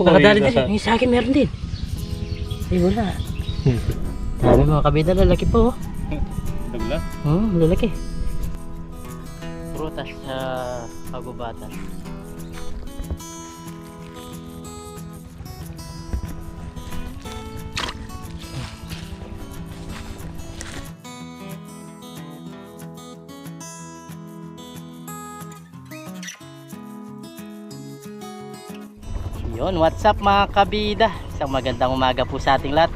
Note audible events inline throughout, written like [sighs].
Nakadali din. Yung sa akin meron din. Ay, wala. [laughs] Dami mga kabida, lalaki po. Oh. Nagla? Hmm, lalaki. Prutas sa pagubatan. Yun, what's up mga kabida? Isang magandang umaga po sa ating lahat.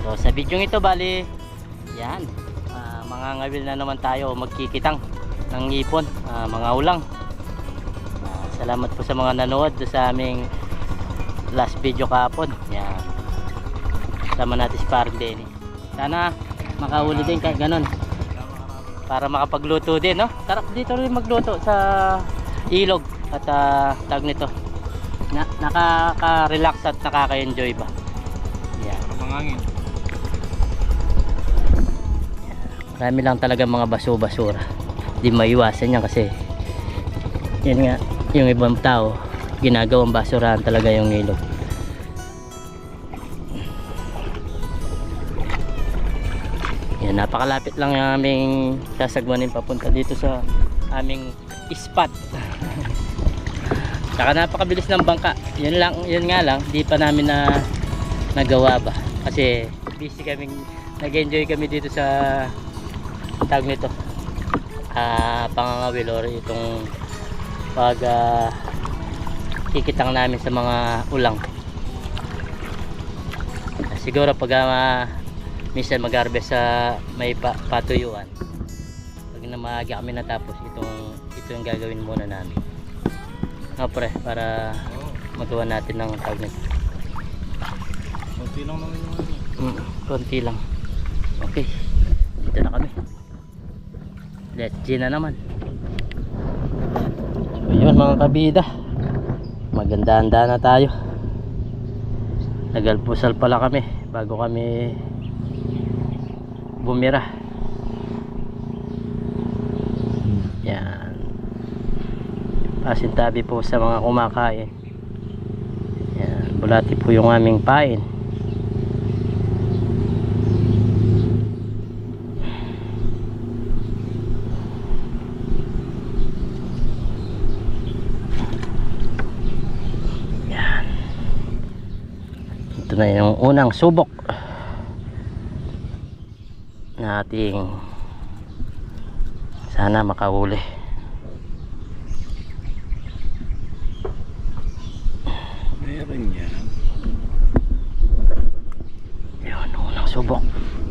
So sa video ito bali, yan, ah, mga ngawil na naman tayo magkikitang ng ipon, ah, mga ulang. Ah, salamat po sa mga nanood sa aming last video kahapon. Yan. Sama natin si Parang Denny. Sana makahuli din kahit ganun. Para makapagluto din, no? Sarap dito rin magluto sa ilog at uh, tag nito. Na, nakaka-relax at nakaka-enjoy ba? Yan. Mangangin. Marami lang talaga mga baso-basura. Di maiwasan yan kasi yan nga, yung ibang tao ginagawang basurahan talaga yung ilog. Yan, napakalapit lang yung aming sasagwanin papunta dito sa aming spot. Saka napakabilis ng bangka. Yun lang, yun nga lang, di pa namin na nagawa ba. Kasi busy kaming nag-enjoy kami dito sa tag nito. Ah, pangangawil or itong pag ah, kikitang namin sa mga ulang. Siguro pag ah, minsan mag-harvest sa may pa patuyuan. Pag na maaga kami natapos, itong ito yung gagawin muna namin. No, pre, para magawa natin ng tag nito. Kunti lang naman yung ano. Mm, konti lang. Okay. Dito na kami. Let's G na naman. So yun mga kabida. Maganda-handa na tayo. Nagalpusal pala kami bago kami bumira. Yan. Pasintabi po sa mga kumakain. Yan. Bulati po yung aming pain. Yan. Ito na yung unang subok na sana makahuli. Meron yan. Yun, unang subok.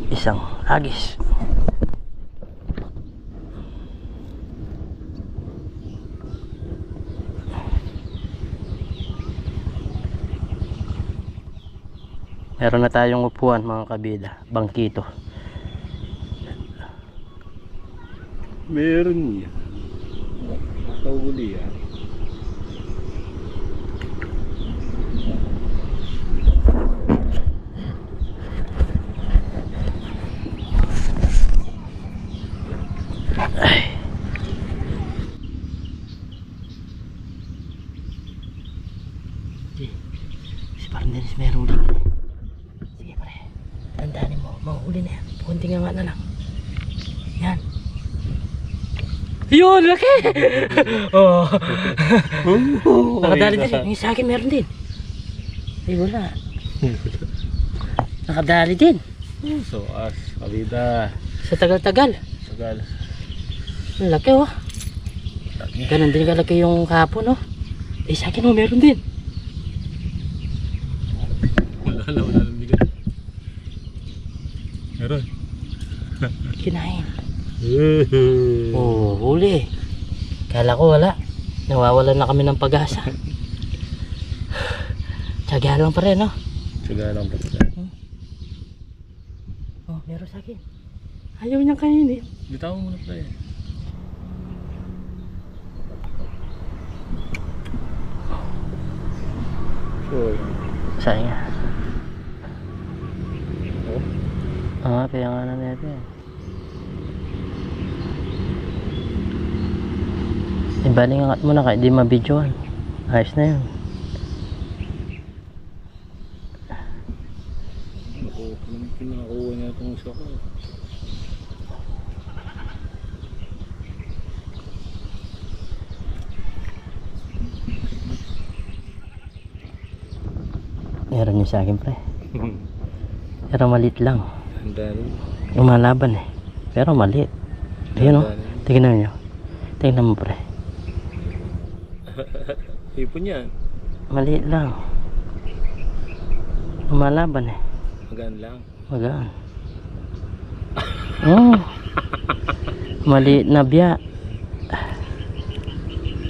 Isang agis. Meron na tayong upuan mga kabida. Bangkito. Meron yan. Nakahuli yan. Ay. Si, si parang Dennis merong huli. Sige pare. Tandaanin mo. Mahuli na yan. Kunti nga nga na lang. Yan. Yun! Laki! oh. Nakadali din. Yung sa akin meron din. Ay wala. [laughs] Nakadali din. So, as. Kabida. Sa tagal-tagal. Sagal. Ang laki oh. Laki. Ganun din kalaki yung kahapon oh. Eh sa akin oh meron din. Wala na, wala na bigat. Meron. Kinain. Oh, huli. Kala ko wala. Nawawalan na kami ng pag-asa. Tsaga lang pa rin, no? Sagal lang pala. Oh, meron sa akin. Ayaw niyang kainin. Bitaw mo muna pala yan. Sure. Sayang. Oh. Ah, kaya nga na natin. Ibali nga mo na kahit di mabidyoan. Ayos na yun. Pinakuha niya itong isa ko. Meron niyo sa akin pre. Hmm. Pero maliit lang. Umalaban eh. Pero maliit. Ayun oh. o. Tignan niyo. Tignan mo pre. Ipon yan. Maliit lang. Umalaban eh. Magaan lang. Magaan. Oh. Maliit na biya.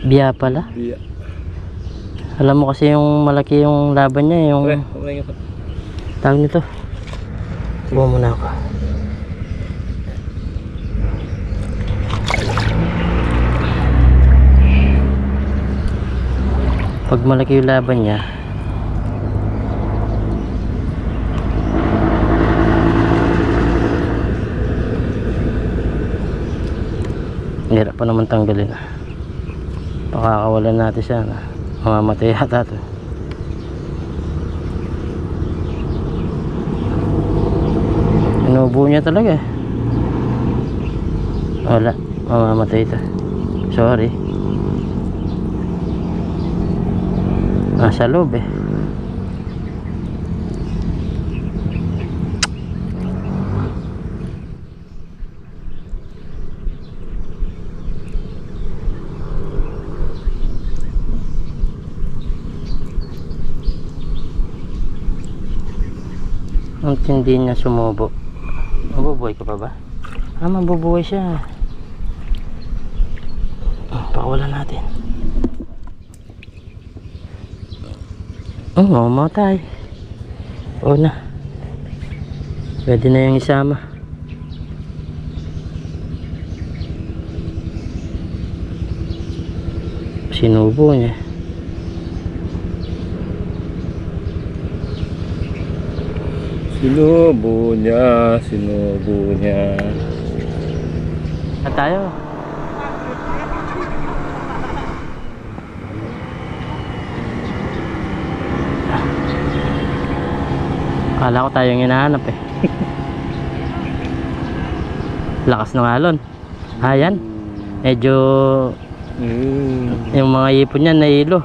Biya pala. Biya. Alam mo kasi yung malaki yung laban niya, yung nga pa. tawag nito. Buha muna ako. Pag malaki yung laban niya, hirap pa naman tanggalin. Pakakawalan natin siya na mamamatay yata ito. Inubo niya talaga eh. Wala, mamamatay ito. Sorry. Nasa loob eh. Ang tindi niya sumubo. Mabubuhay ka pa ba? Ah, mabubuhay siya. Ah, Pakawalan natin. Oh, mamatay. Oo na. Pwede na yung isama. Sinubo niya. Sinubo niya, sinubo niya. At tayo. Akala ko tayo yung hinahanap eh. [laughs] Lakas ng alon. Ayan. Medyo Mm. yung mga ipon niya nailo.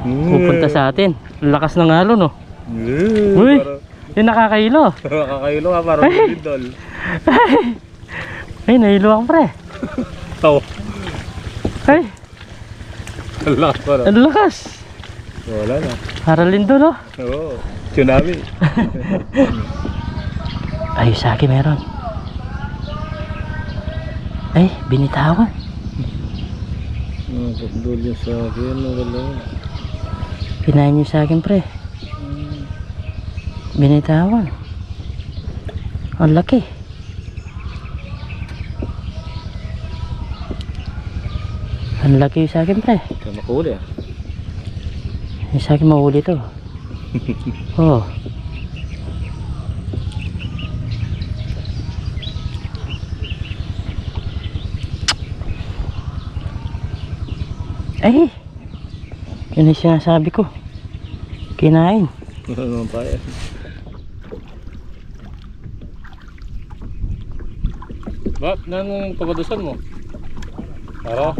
Pupunta sa atin. Lakas ng alon oh. Mm. Uy! Parang- Yung nakakailo. Kakakailo [laughs] ka, parang idol. Ay, [laughs] nailo ako pre. Oh, Ay, lakas pa ang lakas. Wala na. Para lindo no. Oo. Tsunami. [laughs] Ay, sa akin meron. Ay, binitawan. Mga kapdol yung sa akin, wala. Pinahin niyo sa akin, pre. Binitawan. Ang laki. Ang laki sa akin, pre. Kaya makuli ah. Yung sa akin mahuli to. [laughs] Oh. Ay! Yun yung sinasabi ko. Kinain. Wala naman yan. Ba't? Nanong pagadusan mo? Para?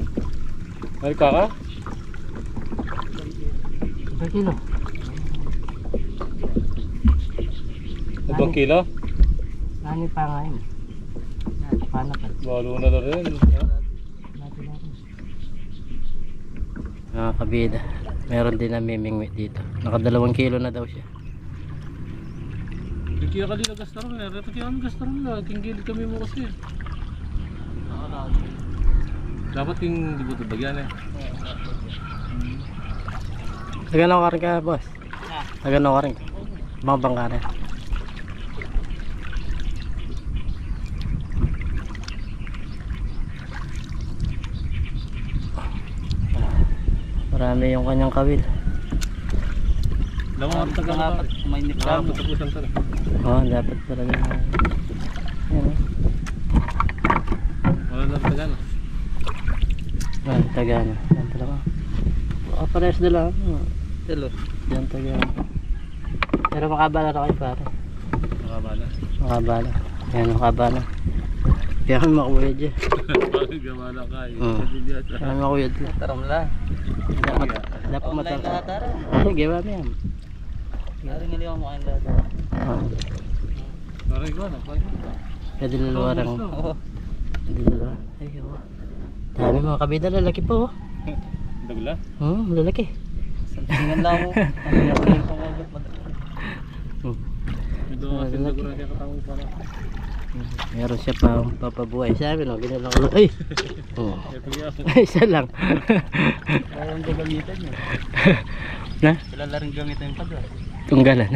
May ka ka? Ilang kilo? Ibang kilo? Ano pa nga yun? Paano pa? Balo na na rin. Mga kabida, meron din na mimingwit dito. Nakadalawang kilo na daw siya. Kaya ka din nagastaron eh. Reto kaya ang gastaron na. Tinggilid kami mo kasi. Dapat yung di ba ito bagyan eh. Nagano ka rin ka, boss? Nagano ka rin? Mga bangka rin. Marami yung kanyang kawil. Dapat ang taga na pare. may Ah, matapusan talaga. Oo, oh, dapat talaga. Yan, oh. Wala na taga na. Ah, talaga. Baka parehas na lang. Oh. Hello. Yan Tagana. Pero makabala na kayo pare. Mababa na. Makaba na. Yan, makaba na. Kaya kami makuya dyan. Bakit gawa na ka? Oo. Sabi Kaya kami makuya dyan. Taram lang. Dapat, dapat Online matata. lahat tara. Sige, mami yan. Tara ngaliwa mo kayo lahat. Oo. Parang ikaw na. Parang ikaw. Kaya dilaluwarang. Oo. Dilaluwa. Ay, oo. Dami mga kabida, lalaki po. oh. Dagla? Hmm, lalaki. Tingnan lang mo. Ano yung tingin ko mag- mag- Hmm. Ito ang asin na gura siya katawag para. Meron siya pa papabuhay sa amin, [laughs] oh. Ginala ko. Ay! Oh. Yan. Isa lang. Parang gagamitan niya. na? Sila na rin gamitan yung pag Tunggalan.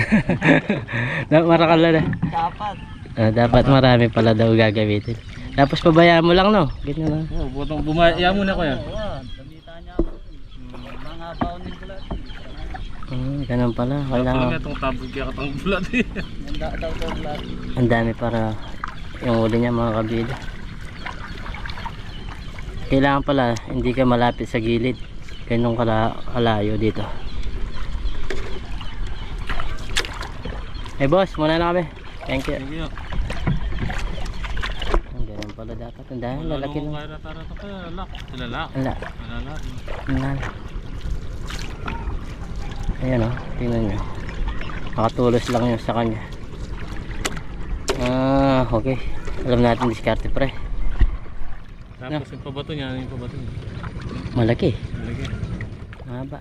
na, [laughs] marakala na. Dapat. Ah, dapat marami pala daw gagamitin. Tapos pabayaan mo lang, no? Ganyan na. Oh, butong bumaya muna ko yan. Oo, gamitan niya ako. Mga baon din pala. Hmm, ganun pala. Wala Kailangan. itong tabog kaya katang bulat eh. Nanda daw daw lahat. Ang dami para yung uli niya mga kabida. Kailangan pala hindi ka malapit sa gilid. Ganun kala kalayo dito. Eh boss, muna na kami. Thank you. Sige yun. Ang ganun pala dapat. Ang dami, lalaki Wala na. kaya tara to kaya Ayan. O, tingnan nyo. Nakatulos lang yun sa kanya. Ah, okay. Alam natin diskarte pre. Tapos yung pabato niya, yung pabato niya. Malaki. Lagi. Mahaba.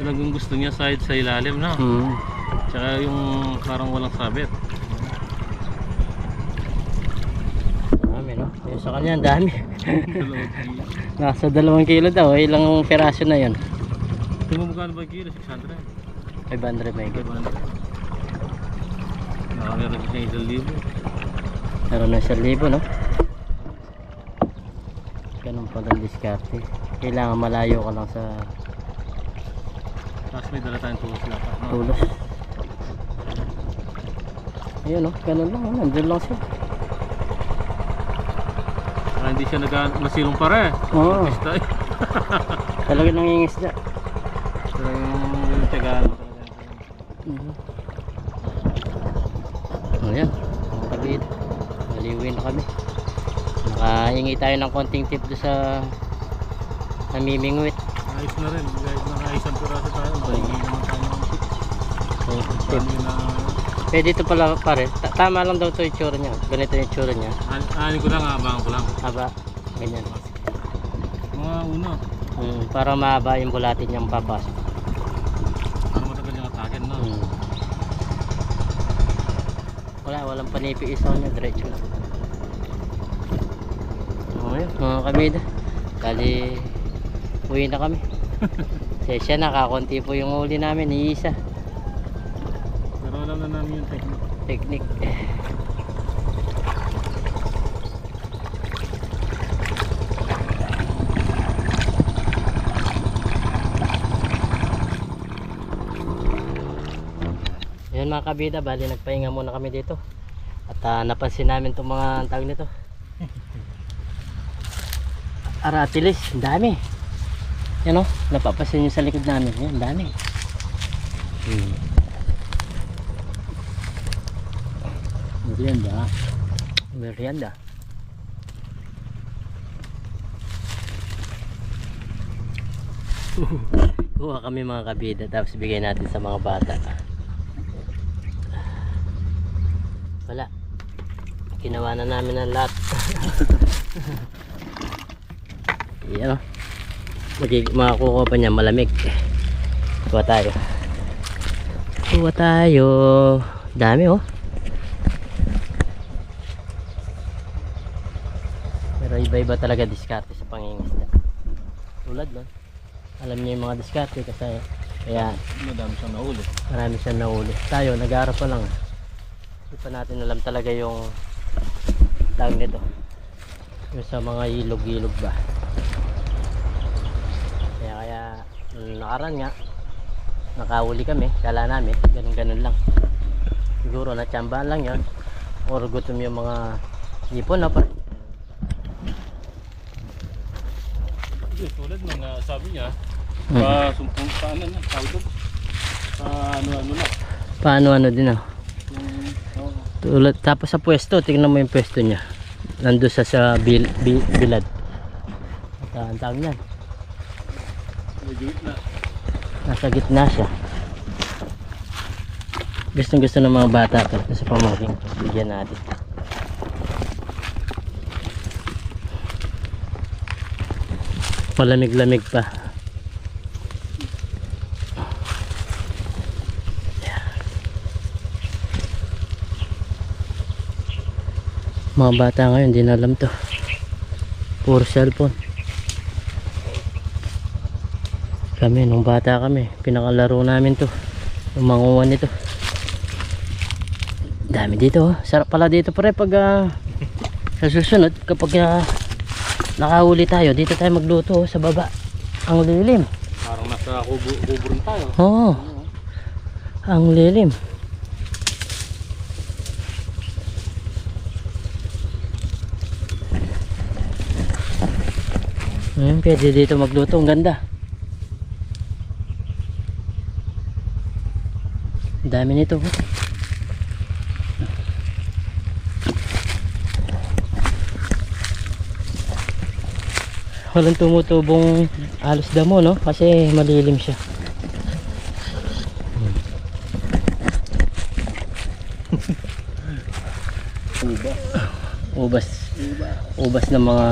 Talagang gusto niya side sa ilalim na. Hmm. Tsaka yung parang walang sabit. Dami no? Yung sa kanya, ang dami. Kilo. [laughs] Nasa dalawang kilo daw. Ilang peraso na yun? Magkano ba kilo? 600? 500 may 500. Nakameron siya isang libo. Meron na 1,000 no? Ganun pala ang diskarte. Kailangan malayo ka lang sa Tapos may dala tayong tulos lang. No? tulos. Ayun no, ganun lang. Nandun lang siya. Para hindi siya nag masilong pare. Oo. Basta eh. [laughs] Talaga nangingisda. Talagang mo talaga. Mhm. Ayan, kabid. Maliwin na kami. Nakahingi tayo ng konting tip doon sa namimingwit. Ayos na rin. Kahit naka isang piraso tayo. Mahingi naman tayo ng tips. So, tip. Na Pwede ito pala pare. Ta- tama lang daw ito yung tsura niya. Ganito yung tsura niya. an- anin ko lang, abangan ko lang. Haba. Ganyan. Mga una. Hmm, para mahaba yung bulatin niyang papasok. Para matagal yung atakin no. Hmm. Wala, walang panipi isaw niya. Diretso lang. Okay, mga kabida. Kali, uwi na kami. [laughs] Sesya na, kakunti po yung uli namin. Iisa. Pero alam na namin yung Technique. Yan mga kabida, bali nagpahinga muna kami dito. At ah, napansin namin itong mga tawag nito. [laughs] Aratilis, ang dami. Yan o, napapasin nyo sa likod namin. Yan, ang dami. Hmm. Merienda. Merienda. [laughs] Kuha kami mga kabida tapos bigay natin sa mga bata. Wala. Ginawa na namin ang lahat. [laughs] Yan. Magig makakuha pa niya malamig. Kuha tayo. Kuha tayo. Dami oh. Pero iba-iba talaga diskarte sa pangingisda. Tulad nun. Alam niyo yung mga diskarte kasi kaya Madami siyang nahuli. marami siyang nahuli. Tayo, nag-aaral pa lang. Hindi pa natin alam talaga yung tawag nito. Yung sa mga ilog-ilog ba. Kaya kaya nakaraan nga, nakahuli kami, kala namin, ganun-ganun lang. Siguro natsambahan lang yan. Or gutom yung mga hipon na pa. Hindi, tulad nung ah, sabi niya, Mm. Pa, sumpong pa ano na, tawag. Sa ano-ano na. Paano ano din ah. Oh, Tulad, tapos sa pwesto, tingnan mo yung pwesto niya. Nandun sa sa bil, bil, bilad. At ah, ang tawag niyan. medyo na. Nasa gitna siya. Gustong gusto ng mga bata to sa pamangkin. Bigyan natin. Malamig-lamig pa. Mga bata ngayon, hindi na alam to. Puro cellphone. Kami, nung bata kami, pinakalaro namin to. Yung manguha nito. Dami dito, oh. sarap pala dito pare pag ah, sa susunod kapag ah, nakahuli tayo, dito tayo magluto oh, sa baba. Ang lilim. Parang nasa kubo, kubo tayo. Oo. Ang lilim. Hmm, pwede dito magluto. Ang ganda. Ang dami nito. oh. Walang tumutubong alos damo, no? Kasi malilim siya. [laughs] Kuba. ubas ubas ng mga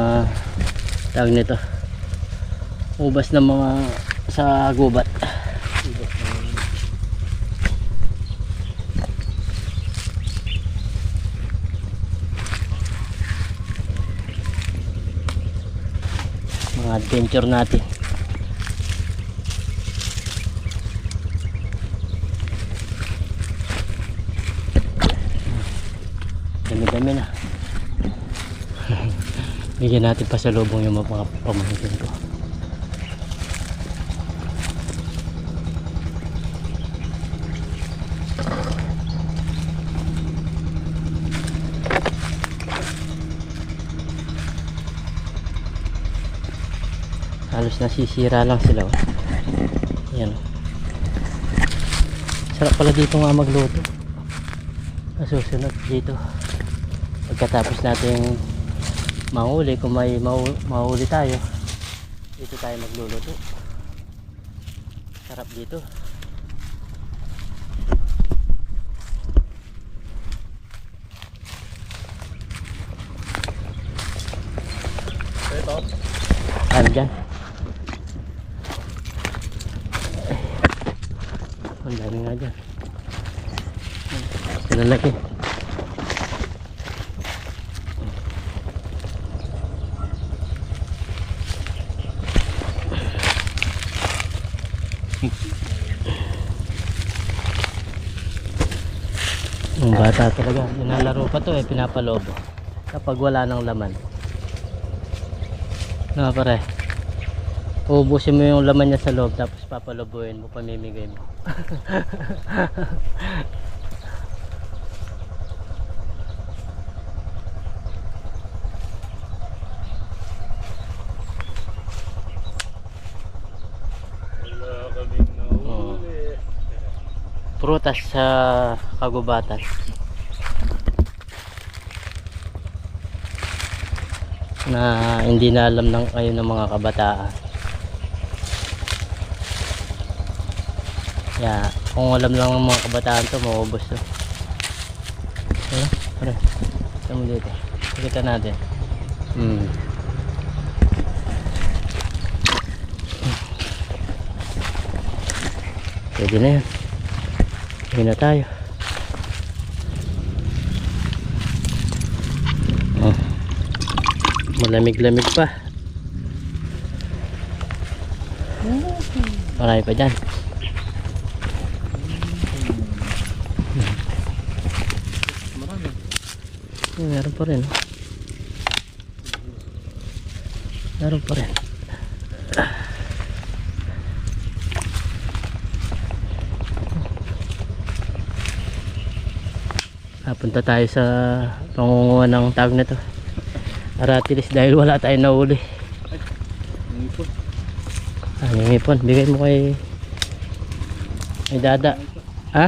tawag nito ubas ng mga sa gubat. Mga adventure natin. Dami-dami na. [laughs] Bigyan natin pa sa lubong yung mga pamangkin ko halos nasisira lang sila oh. yan oh. sarap pala dito nga magluto masusunod dito pagkatapos natin mahuli kung may mahuli tayo dito tayo magluluto sarap dito Ito. ano dyan ang dami nga dyan lalaki Ang bata talaga. Nilalaro pa to eh. Pinapalobo. Kapag wala ng laman. Na pare. Uubusin mo yung laman niya sa loob tapos papalobuhin mo, pamimigay mo. Nahuli. Prutas sa kagubatan. Na hindi na alam ng kayo ng mga kabataan. Yeah, kung alam lang ng mga kabataan to, maubos to. Ano? Ano? Mo dito. Kita natin. Hmm. Pwede na yan. Uwi na tayo. Oh. Malamig-lamig pa. Marami pa dyan. Eh, meron pa rin. Meron pa rin. Napunta tayo sa pangunguha ng tawag na to. Aratilis dahil wala tayong nahuli. Ano yung ipon? Bigay mo kay... Kay Dada. Ha?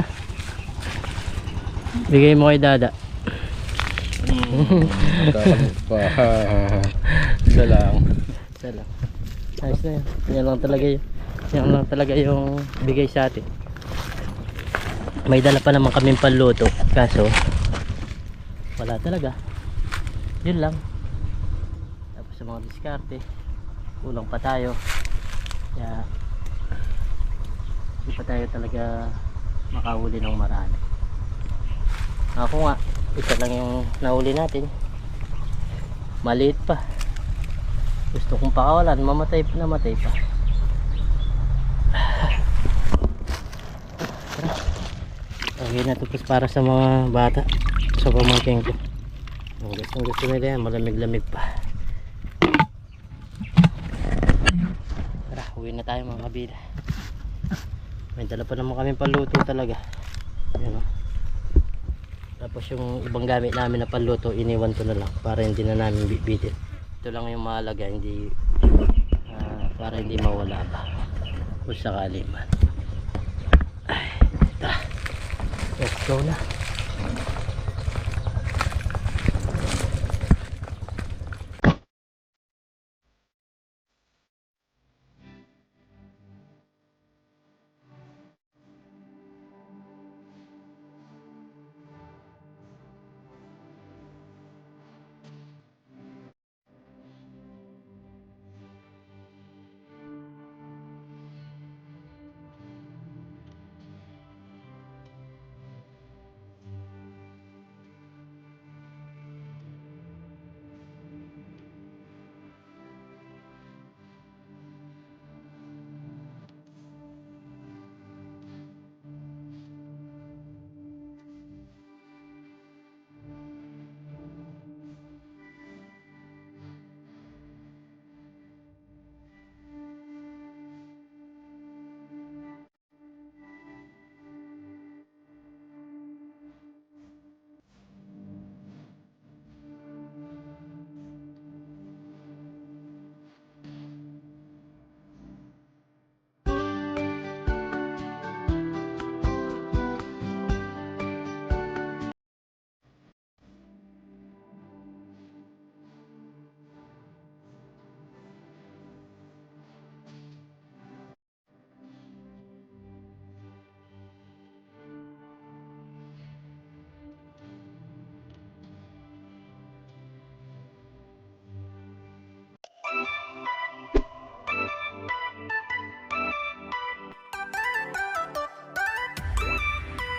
Bigay mo kay Dada. Pa. [laughs] Isa lang. Isa lang. Ayos na yan. Yan lang talaga yun. Yan lang talaga yung bigay sa atin. May dala pa naman kaming panluto. Kaso, wala talaga. Yun lang. Tapos sa mga diskarte, kulang pa tayo. Kaya, hindi pa tayo talaga makahuli ng marami. Ako nga, isa lang yung nahuli natin. Maliit pa. Gusto kong pakawalan, mamatay pa, namatay pa. [sighs] Okay na to plus para sa mga bata. Sa pamangking ko. Ang gusto, gusto nila yan, malamig-lamig pa. Tara, uwi na tayo mga kabila. May dala pa naman kami paluto talaga. Yan o. Tapos yung ibang gamit namin na panluto, iniwan ko na lang para hindi na namin bibitin. Ito lang yung mahalaga, hindi ah, para hindi mawala pa. Kung sakali man. Ay, tara. Let's go na.